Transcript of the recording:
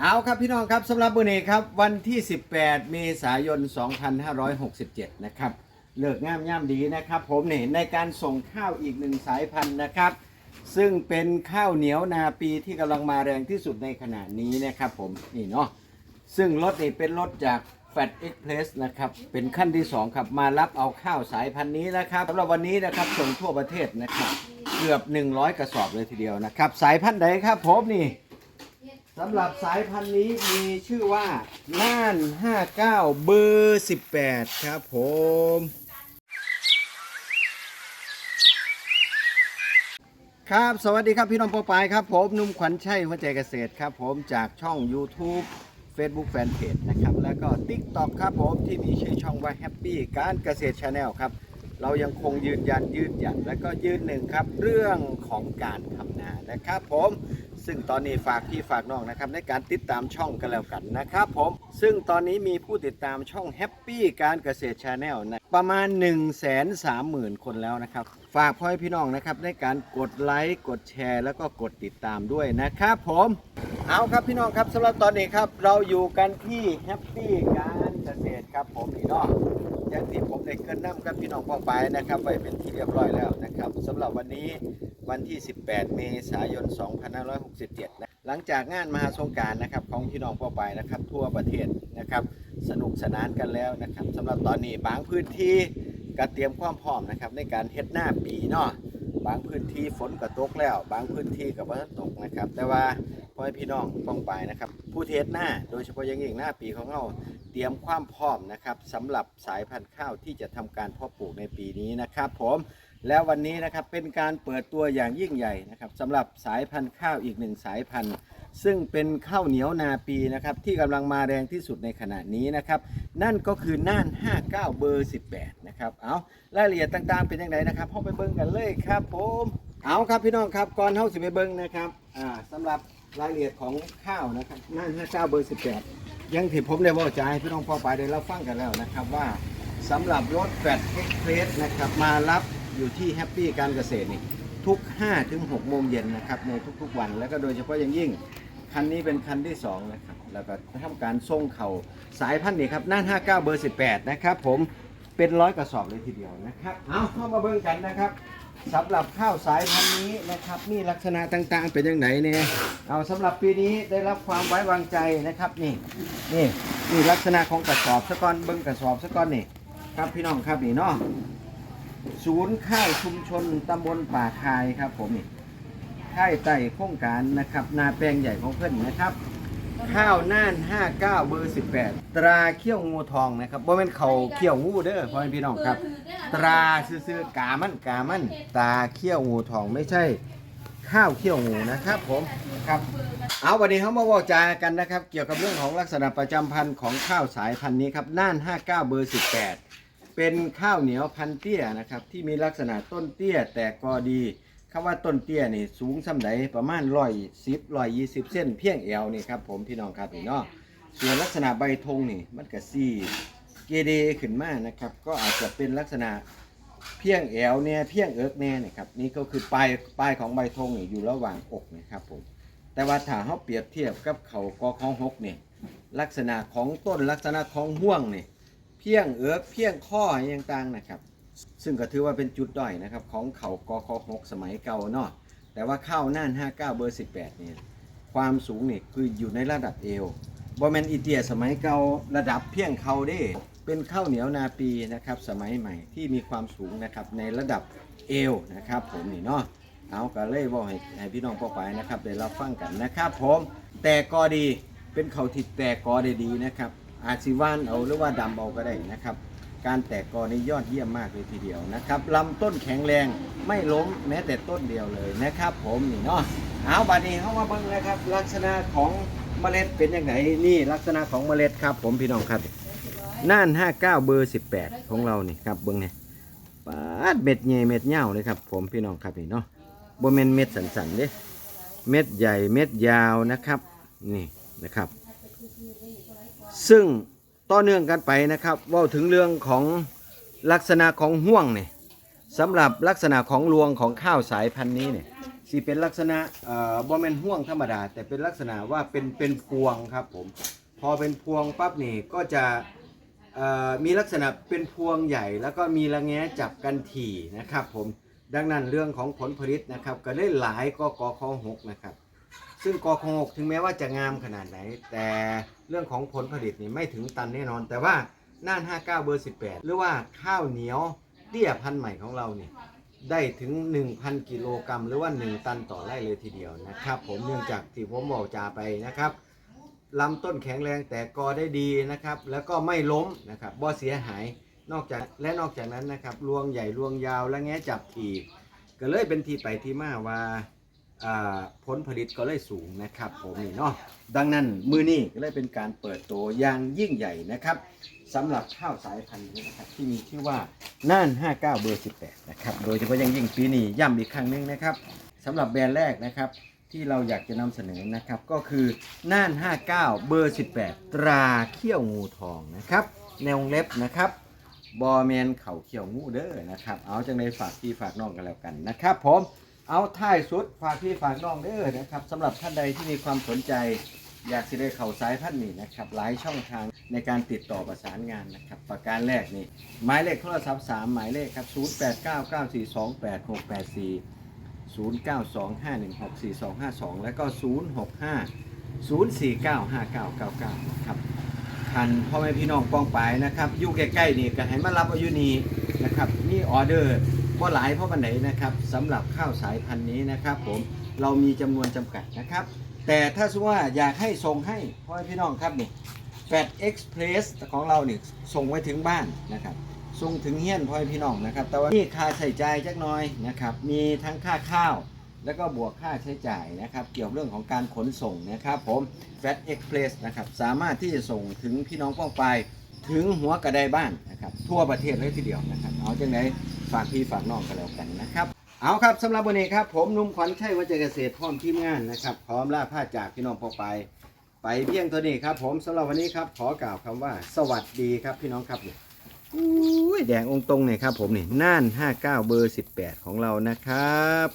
เอาครับพี่น้องครับสำหรับวันนี้ครับวันที่ 18 เมษายน 2567 นะครับเลิกงามย่ำดีนะครับ ผมเนี่ยในการส่งข้าวอีกหนึ่งสายพันธุ์นะครับ ซึ่งเป็นข้าวเหนียวนาปีที่กำลังมาแรงที่สุดในขณะนี้นะครับ ผมนี่เนาะซึ่งรถนี่เป็นรถจาก f a t Express นะครับเป็นขั้นที่ 2 ครับมารับเอาข้าวสายพันธุ์นี้นะครับสำหรับวันนี้นะครับส่งทั่วประเทศนะครับ เกือบ 100 กระสอบเลยทีเดียวนะครับ สายพันธุ์ใดครับผมนี่ สำหรับสายพันธุ์นี้มีชื่อว่าน่าน 59 เบอร์ 18 ครับผม ครับสวัสดีครับพี่น้องปอปายครับผมนุ่มขวัญชัยหัวใจเกษตรครับผมจากช่อง YouTube Facebook Fanpage นะครับ แล้วก็ TikTok ครับผมที่มีชื่อช่องว่า Happy การเกษตร Channel ครับ เรายังคงยืนยันยืนหยันและก็ยืนหนึ่งครับ เรื่องของการทำนานะครับผม ซึ่งตอนนี้ฝากพี่ฝากน้องนะครับในการติดตามช่องกันแล้วกันนะครับผม ซึ่งตอนนี้มีผู้ติดตามช่องแฮปปี้การเกษตรชาแนลนะประมาณ 1 3 0 0 0 0 คนแล้วนะครับ ฝากพ่อพี่น้องนะครับในการกดไลค์กดแชร์ แล้วก็กดติดตามด้วยนะครับผมเอาครับพี่น้องครับสำหรับตอนนี้ครับเราอยู่กันที่แฮปปี้การเกษตรครับผมนี่เนาะ อย่างที่ผมได้เกินนำกับพี่น้องป้องไปนะครับ ไว้เป็นที่เรียบร้อยแล้วนะครับสำหรับวันนี้วันที่ 18 เมษายน 2567 นะหลังจากงานมหาสงการนะครับของพี่น้องป้องไปนะครับ ทั่วประเทศนะครับ สนุกสนานกันแล้วนะครับสำหรับตอนนี้บางพื้นที่ก็เตรียมความพร้อมนะครับในการเฮ็ดหน้าปีเนาะบางพื้นที่ฝนก็ตกแล้ว บางพื้นที่ก็บ่ทันตกนะครับ แต่ว่าพ่อพี่น้องป้องไปนะครับ ผู้เทศหน้าโดยเฉพาะอยังยิ่งหน้าปีของเรา ตรียมความพร้อมนะครับสำหรับสายพันธุ์ข้าวที่จะทำการเพาะปลูกในปีนี้นะครับผมแล้ววันนี้นะครับเป็นการเปิดตัวอย่างยิ่งใหญ่นะครับสำหรับสายพันธุ์ข้าวอีกหนึ่งสายพันธุ์ ซึ่งเป็นข้าวเหนียวนาปีนะครับที่กำลังมาแรงที่สุดในขณะนี้นะครับนั่นก็คือน่าน 59 เบอร์ 18 นะครับเอารายละเอียดต่างๆเป็นยังไงนะครับเข้าไปเบิ่งกันเลยครับผมเอาครับพี่น้องครับก่อนเข้าสิไปเบิ่งนะครับอ่าสำหรับ รายละเอียดของข้าวนะครับน่าน59เบอร์18ยังที่ผมได้บอกใจให้พี่น้องพอไปได้รับฟังกันแล้วนะครับว่าสำหรับรถแฟดเอ็กเพรสนะครับมารับอยู่ที่แฮปปี้การเกษตรนี่ทุก 5 ถึง 6 โมงเย็นนะครับในทุกๆวัน แล้วก็โดยเฉพาะอย่างยิ่ง คันนี้เป็นคันที่ 2 นะครับ แล้วก็ทำการส่งเข่าสายพันธุ์นี่ครับน่าน 59 เบอร์ 18 นะครับผมเป็นร้อยกระสอบเลยทีเดียวนะครับ เอาเข้ามาเบิ่งกันนะครับ สำหรับข้าวสายพันธุ์นี้นะครับ มีลักษณะต่างๆ เป็นยังไงเนี่ยเอาสำหรับปีนี้ได้รับความไว้วางใจนะครับนี่นี่นี่ลักษณะของกระสอบสะก้อนเบิ่งกระสอบสะก้อนนี่ครับพี่น้องครับนี่เนาะศูนย์ข้าวชุมชนตำบลป่าคายครับผมนี่ค่ายไต่โครงการนะครับนาแปลงใหญ่ของเพื่อนนะครับ ข้าวน่าน 59 เบอร์ 18 ตราเขี้ยวงูทองนะครับบ่เป็นเขาเขี้ยวงูเด้อพ่อแม่พี่น้องครับ ตราซื่อๆกามันกามันตาเขี้ยวงูทองไม่ใช่ ข้าวเขี้ยวงูนะครับผมครับ เอาวันนี้เขามาบอกจากันนะครับ เกี่ยวกับเรื่องของลักษณะประจำพันธุ์ของข้าวสายพันธุ์นี้ครับน่าน 59 เบอร์ 18 เป็นข้าวเหนียวพันเตี้ยนะครับที่มีลักษณะต้นเตี้ยแต่กอดี คำว่าต้นเตี้ยนี่สูงสำใดประมาณร้อยสิบร้อยยี่สิบเส้นเพียงเอวนี่ครับผมพี่น้องครับพี่เนาะส่วนลักษณะใบธงนี่มันก็ซี่เกเดขึ้นมานะครับ ก็อาจจะเป็นลักษณะเพียงแอวเนี่ยเพียงเอิกแน่นะครับนี่ก็คือปลายปลายของใบธงนี่อยู่ระหว่างอกนะครับผมแต่ว่าถ้าเขาเปรียบเทียบกับเขากอของหกนี่ลักษณะของต้นลักษณะของห่วงนี่เพียงเอิกเพียงข้ออย่างต่างนะครับ ซึ่งก็ถือว่าเป็นจุดด้อยนะครับ ของเขากอคหกสมัยเก่าเนาะแต่ว่าข้าวน่าน 59 เบอร์ 18 เนี่ยความสูงนี่คืออยู่ในระดับเอวบอแมนอีเตียสมัยเก่าระดับเพียงเขาเด้ เป็นข้าวเหนียวนาปีนะครับสมัยใหม่ที่มีความสูงนะครับในระดับเอวนะครับ ผมนี่เนาะเอาก็เลยบอกให้ให้พี่น้องพ่อไปนะครับเดี๋ยวเราฟังกันนะครับผมแต่กอดีเป็นเขาที่แตกกอได้ดีนะครับ อาจสิว่านเอาหรือว่าดำเอาก็ได้นะครับ การแตกกอนี่ยอดเยี่ยมมากเลยทีเดียวนะครับลำต้นแข็งแรงไม่ล้มแม้แต่ต้นเดียวเลยนะครับ ผมนี่เนาะเอาบัดนี้เข้ามาเบิ่งนะครับ ลักษณะของเมล็ดเป็นยังไงนี่ลักษณะของเมล็ดครับ ผมพี่น้องครับน่าน 59 เบอร์ 18 ของเรานี่ครับเบิ่งเนี่ยปาดเม็ดใหญ่เม็ดยาวเลยครับ ผมพี่น้องครับนี่เนาะบ่แม่นเม็ดสันๆเด้เม็ดใหญ่เม็ดยาวนะครับ นี่นะครับ ซึ่ง ต่อเนื่องกันไปนะครับว่าถึงเรื่องของลักษณะของห่วงเนี่ยสำหรับลักษณะของรวงของข้าวสายพันธุ์นี้เนี่ยสิเป็นลักษณะเอ่อบ่แมนห่วงธรรมดา แต่เป็นลักษณะว่าเป็นเป็นพวงครับผมพอเป็นพวงปั๊บนี่ก็จะเอ่อมีลักษณะเป็นพวงใหญ่ แล้วก็มีระแงะจับกันถี่นะครับผมดังนั้นเรื่องของผลผลิตนะครับก็ได้หลายก็กอคอหกนะครับ ซึ่งกอคอหกถึงแม้ว่าจะงามขนาดไหน แต่เรื่องของผลผลิตนี่ไม่ถึงตันแน่นอน แต่ว่าน่าน 59 เบอร์ 18 หรือว่าข้าวเหนียวเตี้ยพันธุ์ใหม่ของเราเนี่ยได้ถึง 1,000 กิโลกรัมหรือว่า 1 ตันต่อไร่เลยทีเดียวนะครับ ผมเนื่องจากที่ผมบอกจาไปนะครับลำต้นแข็งแรงแต่กอได้ดีนะครับ แล้วก็ไม่ล้มนะครับบ่เสียหายนอกจากและนอกจากนั้นนะครับรวงใหญ่รวงยาวและแงะจับทีก็เลยเป็นที่ไปที่มาว่า ผลผลิตก็เลยสูงนะครับ ผมนี่เนาะดังนั้นมือนี้ก็เลยเป็นการเปิดตัวอย่างยิ่งใหญ่นะครับสำหรับข้าวสายพันธุ์นี้นะครับที่มีชื่อว่าน่าน 59 เบอร์ 18 นะครับโดยเฉพาะอยังยิ่งปีนี้ย้ำอีกครั้งหนึงนะครับสำหรับแบรนด์แรกนะครับที่เราอยากจะนำเสนอนะครับก็คือน่าน 59 เบอร์ 18 ตราเขี้ยวงูทองนะครับแนวงเล็บนะครับบอแมนเข่าเขี้ยวงูเด้อนะครับ เอาจังในฝากพี่ฝากน้องกันแล้วกันนะครับผม เอาท้ายสุดฝากพี่ฝากน้องเด้อนะครับสำหรับท่านใดที่มีความสนใจ อยากสิได้เข่าซ้ายพันธุ์นี่นะครับหลายช่องทางในการติดต่อประสานงานนะครับ ประการแรกนี่หมายเลขโทรศัพท์ 3 หมายเลขครับ 0 8 9 9 4 2 8 6 8 4 0 9 2 5 1 6 4 2 5 2 แล้วก็ 0 6 5 0 4 9 5 9 9 9 นะครับคันพ่อแม่พี่น้องป้องปายนะครับอยู่ใกล้ๆนี่ก็ให้มารับอายุนีนะครับนี่ออเดอร์ ก็หลายเพราะวันไหนนะครับสำหรับข้าวสายพันธุ์นี้นะครับผมเรามีจำนวนจำกัดนะครับ แต่ถ้าสมมติว่าอยากให้ส่งให้พ่อแม่พี่น้องครับนี่แฟดเอ็กซ์เพรสของเราเนี่ยส่งไว้ถึงบ้านนะครับส่งถึงเฮียนพ่อแม่พี่น้องนะครับ แต่ว่ามีค่าใช้จ่ายจักน่อยนะครับ มีทั้งค่าข้าว แล้วก็บวกค่าใช้จ่ายนะครับ เกี่ยวเรื่องของการขนส่งนะครับผมแฟดเอ็กซ์เพรสนะครับสามารถที่จะส่งถึงพี่น้องป้องไปายถึงหัวกระไดบ้านนะครับทั่วประเทศเลยทีเดียวนะครับ เอาจังไหนากพี่ฝากน้องกันแล้วกันนะครับ เอาครับสำหรับวันนี้ครับ ผมนุ่มขวัญชัยวัจเกษตรพร้อมทีมงานนะครับ พร้อมล่าผ้าจากพี่น้องพอไป ไปเพียงเท่านี้ครับ ผมสำหรับวันนี้ครับ ขอกล่าวคำว่า สวัสดีครับพี่น้องครับเนี่ยอุ้ยแดงองค์ตรงเนี่ยครับผมนี่น่าน 59 เบอร์ 18 ของเรานะครับ